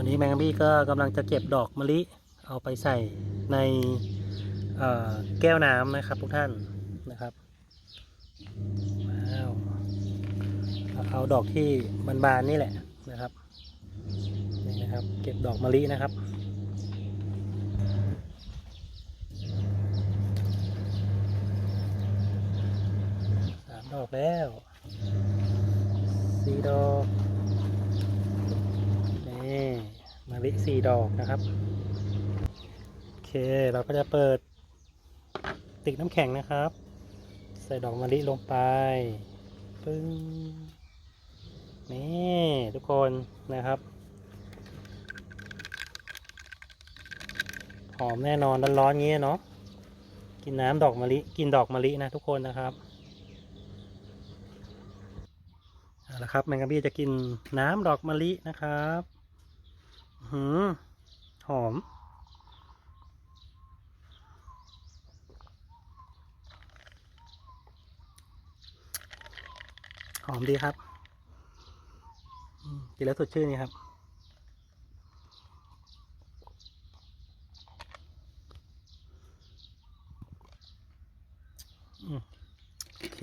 อนนี้แมงบี้ก็กำลังจะเก็บดอกมะลิ เอาไปใส่ในแก้วน้ำนะครับทุกท่านนะครับว้าวเอาเอาดอกที่บานๆนี่แหละนะครับนี่นะครับ เก็บดอกมะลินะครับสามดอกแล้วสี่ดอกนี่มะ ลิสี่ดอกนะครับ โอเค เราก็จะเปิดติกน้ำแข็งนะครับ ใส่ดอกมะลิลงไป ปึ้ง นี่ทุกคนนะครับ หอมแน่นอนร้อนๆงี้เนาะ กินน้ำดอกมะลิ กินดอกมะลินะทุกคนนะครับเอาละครับแมงกะบี้จะกินน้ำดอกมะลินะครับ หือหอม หอมดีครับกินแล้วสดชื่นนี่ครับโอเค